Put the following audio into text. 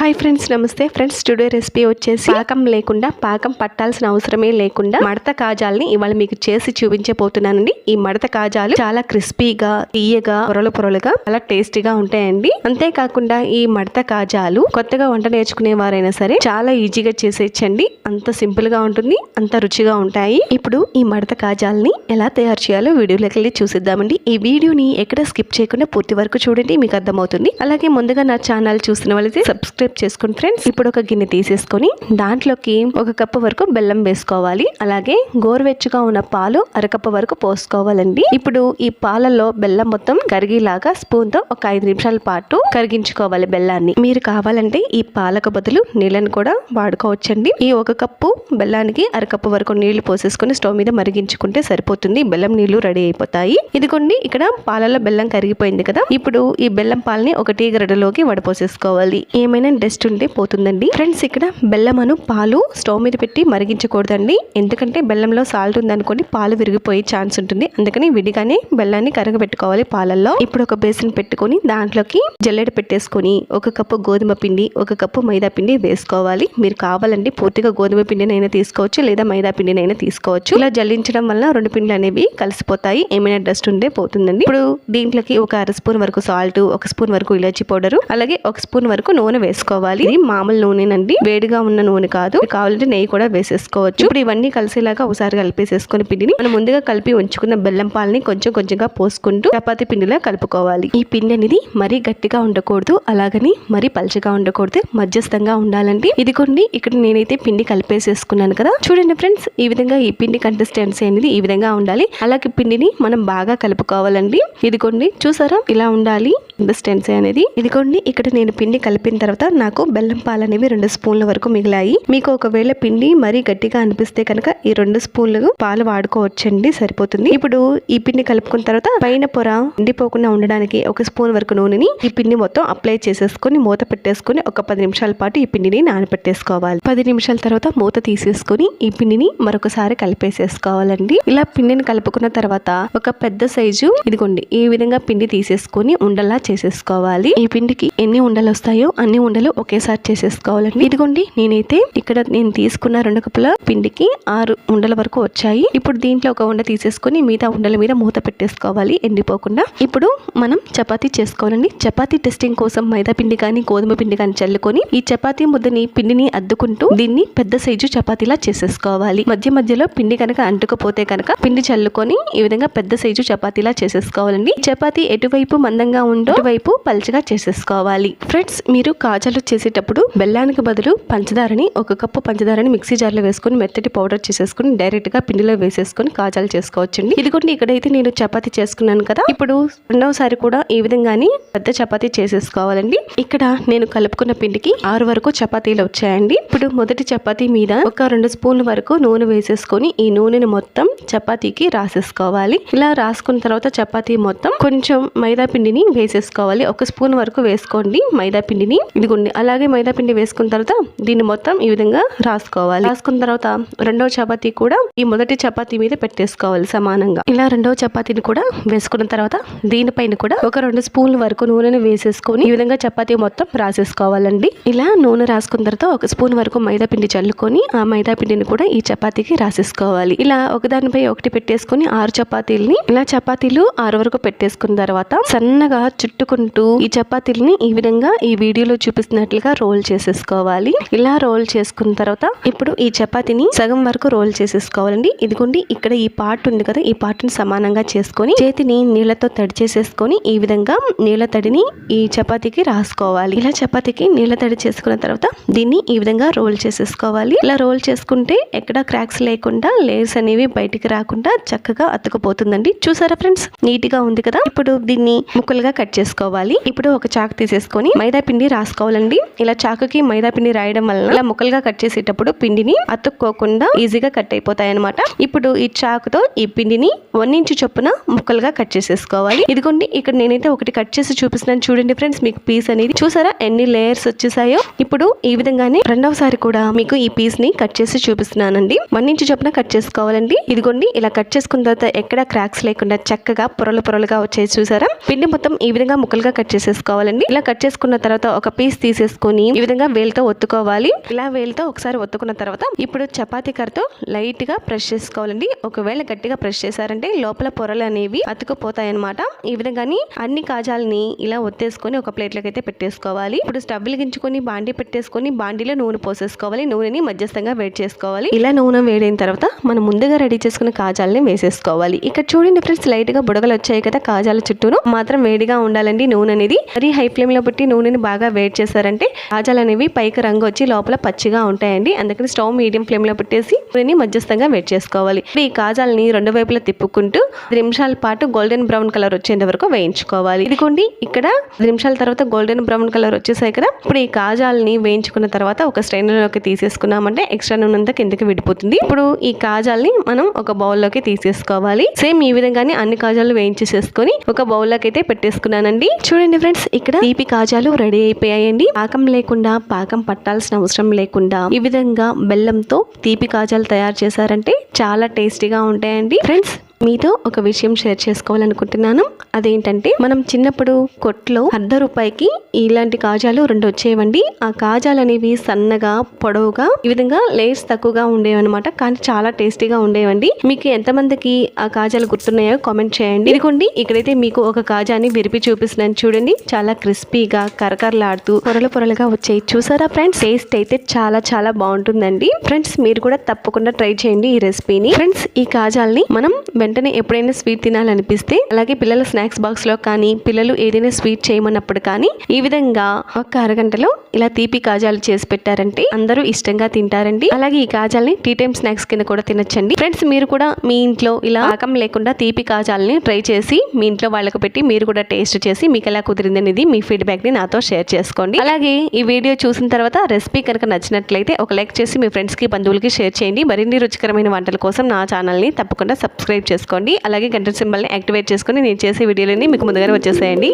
Hi friends నమస్తే. Friends today recipe వచ్చేసి పాకం లేకుండా పాకం పట్టాల్సిన అవసరమే లేకుండా మడత కాజాల్ని ఇవాళ మీకు చేసి చూపించబోతున్నానండి. ఈ మడత కాజాలు చాలా క్రిస్పీగా తీయగా పొరలు పొరలుగా చాలా టేస్టీగా ఉంటాయండి. అంతేకాకుండా ఈ మడత కాజాలు కొత్తగా వంట నేర్చుకునే వారైనా సరే చాలా ఈజీగా చేసేయచ్చండి. అంత సింపుల్గా ఉంటుంది అంత రుచిగా ఉంటాయి. ఇప్పుడు ఈ మడత కాజాల్ని ఎలా తయారు చేయాలో వీడియోలోకి వెళ్ళి చూసిద్దామండి. ఈ వీడియోని ఎక్కడ స్కిప్ చేయకుండా పూర్తి వరకు చూడండి మీకు అర్థమవుతుంది. అలాగే ముందుగా నా ఛానల్ చూసిన వాళ్ళైతే సబ్స్క్రైబ్ చేసుకోండి ఫ్రెండ్స్ ఇప్పుడు ఒక గిన్నె తీసేసుకొని దాంట్లోకి ఒక కప్పు వరకు బెల్లం వేసుకోవాలి. అలాగే గోరువెచ్చగా ఉన్న పాలు అరకప్పు వరకు పోసుకోవాలండి. ఇప్పుడు ఈ పాలలో బెల్లం మొత్తం కరిగేలాగా స్పూన్తో ఒక ఐదు నిమిషాల పాటు కరిగించుకోవాలి బెల్లాన్ని. మీరు కావాలంటే ఈ పాలకు బదులు నీళ్ళని కూడా వాడుకోవచ్చండి. ఈ ఒక కప్పు బెల్లానికి అరకప్పు వరకు నీళ్ళు పోసేసుకొని స్టవ్ మీద మరిగించుకుంటే సరిపోతుంది. బెల్లం నీళ్ళు రెడీ అయిపోతాయి. ఇదిగోండి ఇక్కడ పాలలో బెల్లం కరిగిపోయింది కదా. ఇప్పుడు ఈ బెల్లం పాలని ఒక టీ గరిటెలోకి వడపోసేసుకోవాలి. ఏమైనా డస్ట్ ఉంటే పోతుందండి. ఫ్రెండ్స్ ఇక్కడ బెల్లమను పాలు స్టవ్ మీద పెట్టి మరిగించకూడదండి. ఎందుకంటే బెల్లంలో సాల్ట్ ఉందనుకోండి పాలు విరిగిపోయే ఛాన్స్ ఉంటుంది. అందుకని విడిగానే బెల్లాన్ని కరగబెట్టుకోవాలి పాలల్లో. ఇప్పుడు ఒక బేసిన్ పెట్టుకొని దాంట్లోకి జల్లెడ పెట్టేసుకొని ఒక కప్పు గోధుమ పిండి ఒక కప్పు మైదా పిండి వేసుకోవాలి. మీరు కావాలంటే పూర్తిగా గోధుమ పిండినైనా తీసుకోవచ్చు లేదా మైదా పిండినైనా తీసుకోవచ్చు. ఇలా జల్లించడం వల్ల రెండు పిండిలు అనేవి కలిసిపోతాయి. ఏమైనా డస్ట్ ఉంటే పోతుందండి. ఇప్పుడు దీంట్లోకి ఒక అర స్పూన్ వరకు సాల్ట్ ఒక స్పూన్ వరకు ఇలాచి పౌడర్ అలాగే ఒక స్పూన్ వరకు నూనె వేసుకోవాలి. ఇది మామూలు నూనెనండి. వేడిగా ఉన్న నూనె కాదు. కావాలంటే నెయ్యి కూడా వేసేసుకోవచ్చు. ఇప్పుడు ఇవన్నీ కలిసేలాగా ఒకసారి కలిపేసేసుకుని పిండిని మనం ముందుగా కలిపి ఉంచుకున్న బెల్లం పాలని కొంచెం కొంచెంగా పోసుకుంటూ చపాతి పిండిలా కలుపుకోవాలి. ఈ పిండి అనేది మరీ గట్టిగా ఉండకూడదు. అలాగని మరీ పల్చగా ఉండకూడదు. మధ్యస్థంగా ఉండాలండి. ఇదిగోండి ఇక్కడ నేనైతే పిండి కలిపేసేసుకున్నాను కదా. చూడండి ఫ్రెండ్స్ ఈ విధంగా ఈ పిండి కన్సిస్టెన్సీ అనేది ఈ విధంగా ఉండాలి. అలాగే పిండిని మనం బాగా కలుపుకోవాలండి. ఇదిగోండి చూసారా? ఇలా ఉండాలి. కన్సిస్టెన్సీ అనేది. ఇదిగోండి ఇక్కడ నేను పిండి కలిపిన తర్వాత నాకు బెల్లం పాలు అనేవి రెండు స్పూన్ల వరకు మిగిలాయి. మీకు ఒకవేళ పిండి మరీ గట్టిగా అనిపిస్తే కనుక ఈ రెండు స్పూన్లు పాలు వాడుకోవచ్చండి సరిపోతుంది. ఇప్పుడు ఈ పిండి కలుపుకున్న తర్వాత పైన పొర ఎండిపోకుండా ఉండడానికి ఒక స్పూన్ వరకు నూనెని ఈ పిండి మొత్తం అప్లై చేసేసుకొని మూత పెట్టేసుకొని ఒక పది నిమిషాల పాటు ఈ పిండిని నానబెట్టేసుకోవాలి పది నిమిషాల తర్వాత మూత తీసేసుకొని ఈ పిండిని మరొకసారి కలిపేసేసుకోవాలండి. ఇలా పిండిని కలుపుకున్న తర్వాత ఒక పెద్ద సైజు ఇదిగోండి ఈ విధంగా పిండి తీసేసుకొని ఉండలా చేసేసుకోవాలి. ఈ పిండికి ఎన్ని ఉండలు వస్తాయో అన్ని ఉండలు ఒకేసారి చేసేసుకోవాలండి. ఇదిగోండి నేనైతే ఇక్కడ నేను తీసుకున్న రెండు కప్పుల పిండికి ఆరు ఉండల వరకు వచ్చాయి. ఇప్పుడు దీంట్లో ఒక ఉండ తీసేసుకొని మిగతా ఉండల మీద మూత పెట్టేసుకోవాలి ఎండిపోకుండా. ఇప్పుడు మనం చపాతీ చేసుకోవాలండి. చపాతీ టెస్టింగ్ కోసం మైదా పిండి కానీ గోధుమ పిండి కానీ చల్లుకొని ఈ చపాతీ ముద్దని పిండిని అద్దుకుంటూ దీన్ని పెద్ద సైజు చపాతీలా చేసేసుకోవాలి. మధ్య మధ్యలో పిండి కనుక అంటుకపోతే కనుక పిండి చల్లుకొని ఈ విధంగా పెద్ద సైజు చపాతీలా చేసేసుకోవాలండి. చపాతీ ఎటువైపు మందంగా ఉండో వైపు పలుచగా చేసేసుకోవాలి. ఫ్రెండ్స్ మీరు కాజా పచ్చళ్ళు చేసేటప్పుడు బెల్లానికి బదులు పంచదారని ఒక కప్పు పంచదారని మిక్సీ జార్లో వేసుకొని మెత్తటి పౌడర్ చేసేసుకొని డైరెక్ట్గా పిండిలో వేసేసుకొని కాజాలు చేసుకోవచ్చండి. ఇదిగోండి ఇక్కడైతే నేను చపాతీ చేసుకున్నాను కదా. ఇప్పుడు రెండవసారి కూడా ఈ విధంగానే పెద్ద చపాతీ చేసేసుకోవాలండి. ఇక్కడ నేను కలుపుకున్న పిండికి ఆరు వరకు చపాతీలు వచ్చాయండి. ఇప్పుడు మొదటి చపాతీ మీద ఒక రెండు స్పూన్ల వరకు నూనె వేసేసుకొని ఈ నూనెని మొత్తం చపాతీకి రాసేసుకోవాలి. ఇలా రాసుకున్న తర్వాత చపాతీ మొత్తం కొంచెం మైదా పిండిని వేసేసుకోవాలి. ఒక స్పూన్ వరకు వేసుకోండి మైదా పిండిని. ఇదిగో ఇదిగోండి అలాగే మైదా పిండి వేసుకున్న తర్వాత దీన్ని మొత్తం ఈ విధంగా రాసుకోవాలి. రాసుకున్న తర్వాత రెండవ చపాతీ కూడా ఈ మొదటి చపాతీ మీద పెట్టేసుకోవాలి సమానంగా. ఇలా రెండవ చపాతీని కూడా వేసుకున్న తర్వాత దీనిపైన కూడా ఒక రెండు స్పూన్ల వరకు నూనెని వేసేసుకొని ఈ విధంగా చపాతీ మొత్తం రాసేసుకోవాలండి. ఇలా నూనె రాసుకున్న తర్వాత ఒక స్పూన్ వరకు మైదా పిండి చల్లుకొని ఆ మైదా పిండిని కూడా ఈ చపాతీకి రాసేసుకోవాలి. ఇలా ఒకదానిపై ఒకటి పెట్టేసుకొని ఆరు చపాతీలని ఇలా చపాతీలు ఆరు వరకు పెట్టేసుకున్న తర్వాత సన్నగా చుట్టుకుంటూ ఈ చపాతీల్ని ఈ విధంగా ఈ వీడియోలో చూపిస్తున్నట్లుగా రోల్ చేసేసుకోవాలి. ఇలా రోల్ చేసుకున్న తర్వాత ఇప్పుడు ఈ చపాతీని సగం వరకు రోల్ చేసేసుకోవాలండి. ఇదిగోండి ఇక్కడ ఈ పార్ట్ ఉంది కదా ఈ పార్ట్ని సమానంగా చేసుకొని చేతిని నీళ్ళతో తడి చేసేసుకొని ఈ విధంగా నీళ్ళ తడిని ఈ చపాతీకి రాసుకోవాలి. ఇలా చపాతీకి నీళ్ళ తడి చేసుకున్న తర్వాత దీన్ని ఈ విధంగా రోల్ చేసేసుకోవాలి. ఇలా రోల్ చేసుకుంటే ఎక్కడ క్రాక్స్ లేకుండా లేయర్స్ అనేవి బయటికి రాకుండా చక్కగా అతుకుపోతుందండి. చూసారా ఫ్రెండ్స్? నీట్గా ఉంది కదా. ఇప్పుడు దీన్ని ముక్కలుగా కట్ చేసుకోవాలి. ఇప్పుడు ఒక చాకు తీసేసుకొని మైదా పిండి రాసుకోవాలండి. ఇలా చాకుకి మైదా పిండి రాయడం వలన ఇలా ముక్కలుగా కట్ చేసేటప్పుడు పిండిని అతుక్కోకుండా ఈజీగా కట్ అయిపోతాయి అనమాట ఇప్పుడు ఈ చాకుతో ఈ పిండిని వన్ ఇంచు చొప్పున ముక్కలుగా కట్ చేసేసుకోవాలి. ఇదిగోండి ఇక్కడ నేనైతే ఒకటి కట్ చేసి చూపిస్తున్నాను. చూడండి ఫ్రెండ్స్ మీకు పీస్ అనేది చూసారా? ఎన్ని లేయర్స్ వచ్చేసాయో? ఇప్పుడు ఈ విధంగానే రెండవసారి కూడా మీకు ఈ పీస్ని కట్ చేసి చూపిస్తున్నానండి. వన్ ఇంచు చొప్పున కట్ చేసుకోవాలండి. ఇదిగోండి ఇలా కట్ చేసుకున్న తర్వాత ఎక్కడ క్రాక్స్ లేకుండా చక్కగా పొరలు పొరలుగా వచ్చాయి చూసారా? పిండి మొత్తం ఈ విధంగా ముక్కలుగా కట్ చేసేసుకోవాలండి. ఇలా కట్ చేసుకున్న తర్వాత ఒక పీస్ తీసేసుకొని ఈ విధంగా వేలుతో ఒత్తుకోవాలి. ఇలా వేలుతో ఒకసారి ఒత్తుకున్న తర్వాత ఇప్పుడు చపాతీ కర్రతో లైట్గా ప్రెస్ చేసుకోవాలండి. ఒకవేళ గట్టిగా ప్రెస్ చేశారంటే లోపల పొరలు అనేవి అతుకుపోతాయి అనమాట ఈ విధంగాని అన్ని కాజాలని ఇలా ఒత్తేసుకొని ఒక ప్లేట్లోకి అయితే పెట్టేసుకోవాలి. ఇప్పుడు స్టవ్ వెలిగించుకొని బాండీ పెట్టేసుకొని బాండీలో నూనె పోసేసుకోవాలి. నూనెని మధ్యస్థంగా వేడి చేసుకోవాలి. ఇలా నూనె వేడైన తర్వాత మనం ముందుగా రెడీ చేసుకున్న కాజాలని వేసేసుకోవాలి. ఇక్కడ చూడండి ఫ్రెండ్స్ లైట్గా బుడగలు వచ్చాయి కదా కాజాల చుట్టూను. మాత్రం వేడిగా ఉండాలండి నూనె అనేది. మరీ హై ఫ్లేమ్లో పెట్టి నూనెని బాగా వేడి చేస్తారంటే కాజాలు అనేవి పైకి రంగు వచ్చి లోపల పచ్చిగా ఉంటాయండి. అందుకని స్టవ్ మీడియం ఫ్లేమ్లో పెట్టేసి నూనెని మధ్యస్థంగా వెయిట్ చేసుకోవాలి. ఈ కాజాలని రెండు వైపులా తిప్పుకుంటూ నిమిషాల పాటు గోల్డెన్ బ్రౌన్ కలర్ వచ్చేంత వరకు వేయించుకోవాలి. ఇదిగోండి ఇక్కడ నిమిషాల తర్వాత గోల్డెన్ బ్రౌన్ కలర్ వచ్చేసాయి కదా. ఇప్పుడు ఈ కాజాలని వేయించుకున్న తర్వాత ఒక స్ట్రైనర్లోకి తీసేసుకున్నామంటే ఎక్స్ట్రా నూనె అంతా కిందకి విడిపోతుంది. ఇప్పుడు ఈ కాజాల్ని మనం ఒక బౌల్లోకి తీసేసుకోవాలి. సేమ్ ఈ విధంగానే అన్ని కాజాలు వేయించేసేసుకొని ఒక బౌల్లోకి అయితే పెట్టేసుకున్నానండి. చూడండి ఫ్రెండ్స్ ఇక్కడ తీపి కాజాలు రెడీ అయిపోయాయండి. పాకం లేకుండా పాకం పట్టాల్సిన అవసరం లేకుండా ఈ విధంగా బెల్లంతో తీపి కాజాలు తయారు చేశారంటే చాలా టేస్టీగా ఉంటాయండి. ఫ్రెండ్స్ మీతో ఒక విషయం షేర్ చేసుకోవాలనుకుంటున్నాను. అదేంటంటే మనం చిన్నప్పుడు కొట్లో అర్ధ రూపాయికి ఇలాంటి కాజాలు రెండు వచ్చేవండి. ఆ కాజాలు అనేవి సన్నగా పొడవుగా ఈ విధంగా లేయర్స్ తక్కువగా ఉండేవన్నమాట. కానీ చాలా టేస్టీగా ఉండేవండి. మీకు ఎంతమందికి ఆ కాజాలు గుర్తున్నాయో కామెంట్ చేయండి. ఇదిగోండి ఇక్కడైతే మీకు ఒక కాజాని విరిపి చూపిస్తున్నాను చూడండి. చాలా క్రిస్పీగా కరకరలాడుతూ పొరలు పొరలుగా వచ్చాయి. చూసారా ఫ్రెండ్స్? టేస్ట్ అయితే చాలా చాలా బాగుంటుందండి. ఫ్రెండ్స్ మీరు కూడా తప్పకుండా ట్రై చేయండి ఈ రెసిపీని. ఫ్రెండ్స్ ఈ కాజాల్ని మనం వెంటనే ఎప్పుడైనా స్వీట్ తినాలనిపిస్తే అలాగే పిల్లల స్నాక్స్ బాక్స్లో కానీ పిల్లలు ఏదైనా స్వీట్ చేయమన్నప్పుడు కానీ ఈ విధంగా ఒక అరగంటలో ఇలా తీపి కాజాలు చేసి పెట్టారంటే అందరూ ఇష్టంగా తింటారండి. అలాగే ఈ కాజాల్ని టీ టైమ్ స్నాక్స్ కింద కూడా తినచ్చండి. ఫ్రెండ్స్ మీరు కూడా మీ ఇంట్లో ఇలా రకం లేకుండా తీపి కాజాలని ట్రై చేసి మీ ఇంట్లో వాళ్ళకు పెట్టి మీరు కూడా టేస్ట్ చేసి మీకు ఎలా కుదిరింది అనేది మీ ఫీడ్బ్యాక్ని నాతో షేర్ చేసుకోండి. అలాగే ఈ వీడియో చూసిన తర్వాత రెసిపీ కనుక నచ్చినట్లయితే ఒక లైక్ చేసి మీ ఫ్రెండ్స్కి బంధువులకి షేర్ చేయండి. మరిన్ని రుచికరమైన వంటల కోసం నా ఛానల్ని తప్పకుండా సబ్స్క్రైబ్ చేసుకోండి. అలాగే గంట సింబల్ని యాక్టివేట్ చేసుకొని నేను చేసే వీడియోలన్నీ మీకు ముందుగానే వచ్చేసేయండి